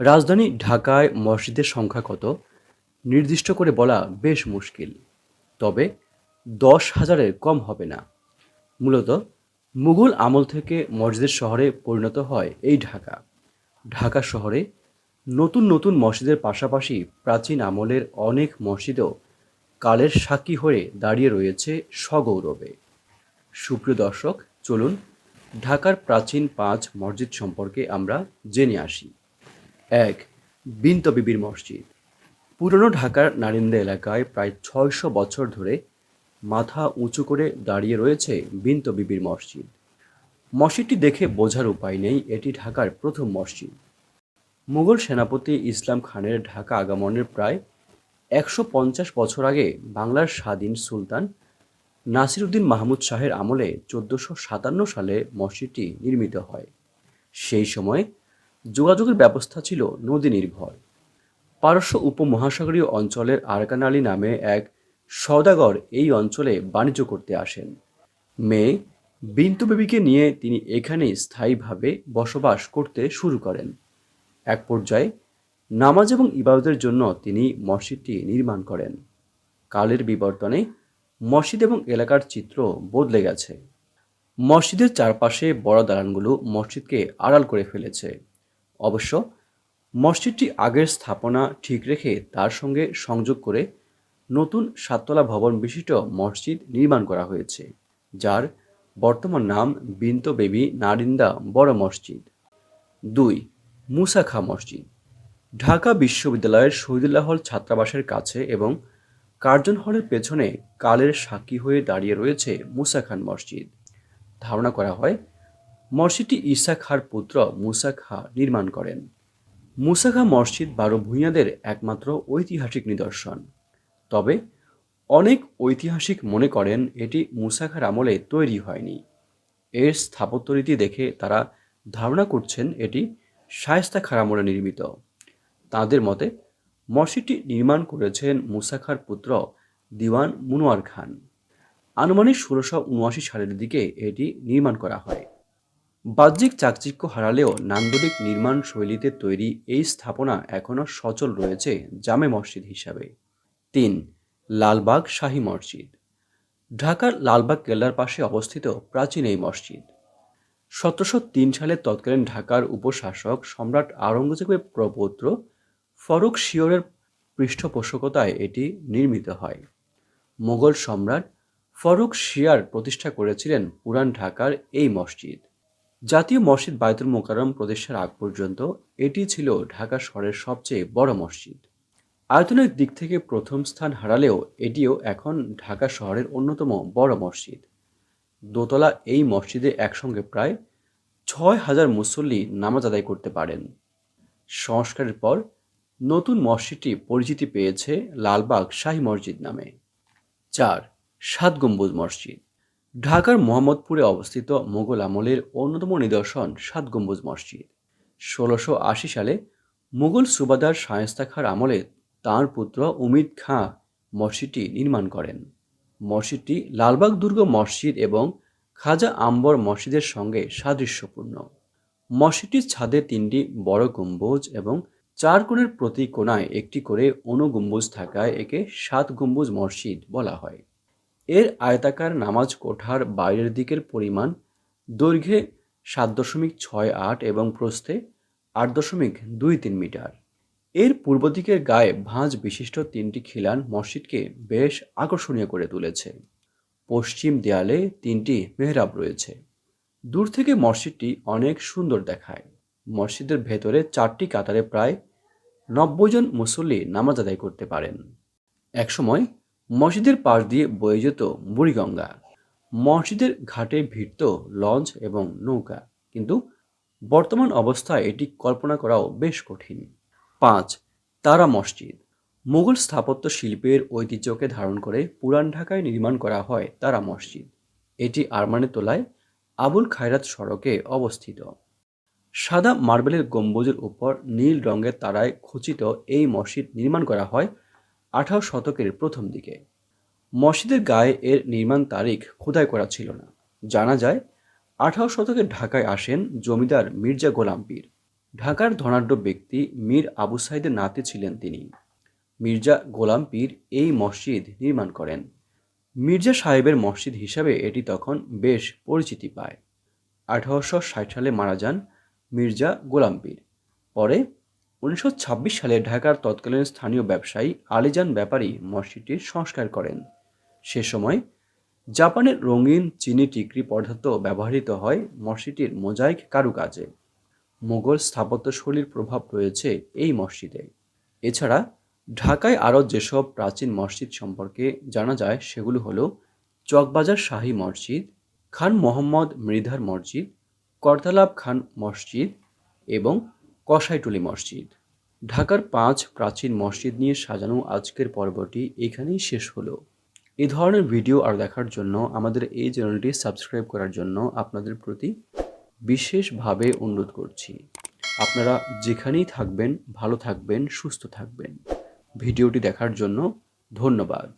রাজধানী ঢাকায় মসজিদের সংখ্যা কত? নির্দিষ্ট করে বলা বেশ মুশকিল। তবে দশ হাজারের কম হবে না। মূলত মুঘল আমল থেকে মসজিদের শহরে পরিণত হয় এই ঢাকা। ঢাকা শহরে নতুন নতুন মসজিদের পাশাপাশি প্রাচীন আমলের অনেক মসজিদও কালের সাক্ষী হয়ে দাঁড়িয়ে রয়েছে সগৌরবে। সুপ্রিয় দর্শক, চলুন ঢাকার প্রাচীন পাঁচ মসজিদ সম্পর্কে আমরা জেনে আসি। এক বিন্ত বিবির মসজিদ। পুরনো ঢাকার নারিন্দা এলাকায় প্রায় ছয়শো বছর ধরে মাথা উঁচু করে দাঁড়িয়ে রয়েছে বিন্ত বিবির মসজিদ। মসজিদটি দেখে বোঝার উপায় নেই, এটি ঢাকার প্রথম মসজিদ। মুঘল সেনাপতি ইসলাম খানের ঢাকা আগমনের প্রায় একশো পঞ্চাশ বছর আগে বাংলার স্বাধীন সুলতান নাসিরুদ্দিন মাহমুদ শাহের আমলে চোদ্দোশো সাতান্ন সালে মসজিদটি নির্মিত হয়। সেই সময় যোগাযোগের ব্যবস্থা ছিল নদী নির্ভর পারস্য উপমহাসাগরীয় অঞ্চলের আরকান আলী নামে এক সওদাগর এই অঞ্চলে বাণিজ্য করতে আসেন। মেয়ে বিন্তু বেবিকে নিয়ে তিনি এখানেই স্থায়ীভাবে বসবাস করতে শুরু করেন। এক পর্যায়ে নামাজ এবং ইবাদতের জন্য তিনি মসজিদটি নির্মাণ করেন। কালের বিবর্তনে মসজিদ এবং এলাকার চিত্র বদলে গেছে। মসজিদের চারপাশে বড় দালানগুলো মসজিদকে আড়াল করে ফেলেছে। অবশ্য মসজিদটি আগের স্থাপনা ঠিক রেখে তার সঙ্গে সংযোগ করে নতুন সাততলা ভবন বিশিষ্ট মসজিদ নির্মাণ করা হয়েছে, যার বর্তমান নাম বিন্ত বেবি নারিন্দা বড় মসজিদ। দুই, মুসা খা মসজিদ। ঢাকা বিশ্ববিদ্যালয়ের শহীদুল্লাহ হল ছাত্রাবাসের কাছে এবং কার্জন হলের পেছনে কালের সাক্ষী হয়ে দাঁড়িয়ে রয়েছে মুসা খান মসজিদ। ধারণা করা হয় মসজিদটি ঈসা খার পুত্র মুসা খা নির্মাণ করেন। মুসা খা মসজিদ বারো ভূঁইয়াদের একমাত্র ঐতিহাসিক নিদর্শন। তবে অনেক ঐতিহাসিক মনে করেন এটি মুসা খার আমলে তৈরি হয়নি। এর স্থাপত্যরীতি দেখে তারা ধারণা করছেন এটি শায়েস্তা খার আমলে নির্মিত। তাদের মতে, মসজিদটি নির্মাণ করেছেন মুসা খার পুত্র দিওয়ান মুনোয়ার খান। আনুমানিক ষোলোশো উনআশি সালের দিকে এটি নির্মাণ করা হয়। বাহ্যিক চাকচিক্য হারালেও নান্দনিক নির্মাণ শৈলীতে তৈরি এই স্থাপনা এখনও সচল রয়েছে জামে মসজিদ হিসাবে। তিন, লালবাগ শাহী মসজিদ। ঢাকার লালবাগ কেল্লার পাশে অবস্থিত প্রাচীন এই মসজিদ। সতেরোশো তিন সালে তৎকালীন ঢাকার উপশাসক সম্রাট আওরঙ্গজেবের প্রপৌত্র ফরুক শিয়রের পৃষ্ঠপোষকতায় এটি নির্মিত হয়। মোগল সম্রাট ফরুক শিয়ার প্রতিষ্ঠা করেছিলেন পুরান ঢাকার এই মসজিদ। জাতীয় মসজিদ বায়তুল মোকাররম প্রদেশের আগ পর্যন্ত এটি ছিল ঢাকা শহরের সবচেয়ে বড় মসজিদ। আয়তনের দিক থেকে প্রথম স্থান হারালেও এটিও এখন ঢাকা শহরের অন্যতম বড় মসজিদ। দোতলা এই মসজিদে একসঙ্গে প্রায় ছয় হাজার মুসল্লি নামাজ আদায় করতে পারেন। সংস্কারের পর নতুন মসজিদটি পরিচিতি পেয়েছে লালবাগ শাহী মসজিদ নামে। চার, সাত গম্বুজ মসজিদ। ঢাকার মোহাম্মদপুরে অবস্থিত মোগল আমলের অন্যতম নিদর্শন সাত গম্বুজ মসজিদ। ষোলোশো আশি সালে মুঘল সুবাদার শায়েস্তা খাঁর আমলে তাঁর পুত্র উমিদ খাঁ মসজিদটি নির্মাণ করেন। মসজিদটি লালবাগ দুর্গ মসজিদ এবং খাজা আম্বর মসজিদের সঙ্গে সাদৃশ্যপূর্ণ। মসজিদটির ছাদে তিনটি বড় গম্বুজ এবং চার কোণের প্রতি কোণায় একটি করে অনুগম্বুজ থাকায় একে সাত গম্বুজ মসজিদ বলা হয়। এর আয়তাকার নামাজ কোঠার বাইরের দিকের পরিমাণ দৈর্ঘ্যে সাত দশমিক ছয় আট এবং প্রস্থে আট দশমিক দুই তিন মিটার। এর পূর্ব দিকের গায়ে ভাঁজ বিশিষ্ট তিনটি খিলান মসজিদকে বেশ আকর্ষণীয় করে তুলেছে। পশ্চিম দেয়ালে তিনটি মেহরাব রয়েছে। দূর থেকে মসজিদটি অনেক সুন্দর দেখায়। মসজিদের ভেতরে চারটি কাতারে প্রায় নব্বই জন মুসল্লি নামাজ আদায় করতে পারেন। একসময় মসজিদের পাশ দিয়ে বয়ে যেত বুড়িগঙ্গা। মসজিদের ঘাটে ভিড়ত লঞ্চ এবং নৌকা। কিন্তু বর্তমান অবস্থায় এটি কল্পনা করাও বেশ কঠিন। পাঁচ, তারা মসজিদ। মুঘল স্থাপত্য শিল্পের ঐতিহ্যকে ধারণ করে পুরান ঢাকায় নির্মাণ করা হয় তারা মসজিদ। এটি আরমানের তোলায় আবুল খায়রাত সড়কে অবস্থিত। সাদা মার্বেলের গম্বুজের উপর নীল রঙের তারায় খচিত এই মসজিদ নির্মাণ করা হয় আঠারো শতকের প্রথম দিকে। মসজিদের গায়ে এর নির্মাণ তারিখ খোদাই করা ছিল না। জানা যায়, আঠারো শতকে ঢাকায় আসেন জমিদার মির্জা গোলাম পীর। ঢাকার ধনাঢ্য ব্যক্তি মীর আবু সাইদের নাতি ছিলেন তিনি। মির্জা গোলাম পীর এই মসজিদ নির্মাণ করেন। মির্জা সাহেবের মসজিদ হিসাবে এটি তখন বেশ পরিচিতি পায়। আঠারোশো ষাট সালে মারা যান মির্জা গোলাম পীর। পরে উনিশশো ছাব্বিশ সালে ঢাকার তৎকালীন স্থানীয় ব্যবসায়ী আলিজান ব্যাপারী মসজিদটির সংস্কার করেন। সে সময় জাপানের রঙিন চিনি টিকরি পদার্থ ব্যবহৃত হয় মসজিদটির মোজাইক কারুকাজে। মোগল স্থাপত্যশৈলীর প্রভাব রয়েছে এই মসজিদে। এছাড়া ঢাকায় আরও যেসব প্রাচীন মসজিদ সম্পর্কে জানা যায় সেগুলো হলো চকবাজার শাহী মসজিদ, খান মোহাম্মদ মৃধার মসজিদ, করতালাব খান মসজিদ এবং কসাইটুলি মসজিদ। ঢাকার পাঁচ প্রাচীন মসজিদ নিয়ে সাজানো আজকের পর্বটি এখানেই শেষ হলো। এ ধরনের ভিডিও আর দেখার জন্য আমাদের এই চ্যানেলটি সাবস্ক্রাইব করার জন্য আপনাদের প্রতি বিশেষভাবে অনুরোধ করছি। আপনারা যেখানেই থাকবেন, ভালো থাকবেন, সুস্থ থাকবেন। ভিডিওটি দেখার জন্য ধন্যবাদ।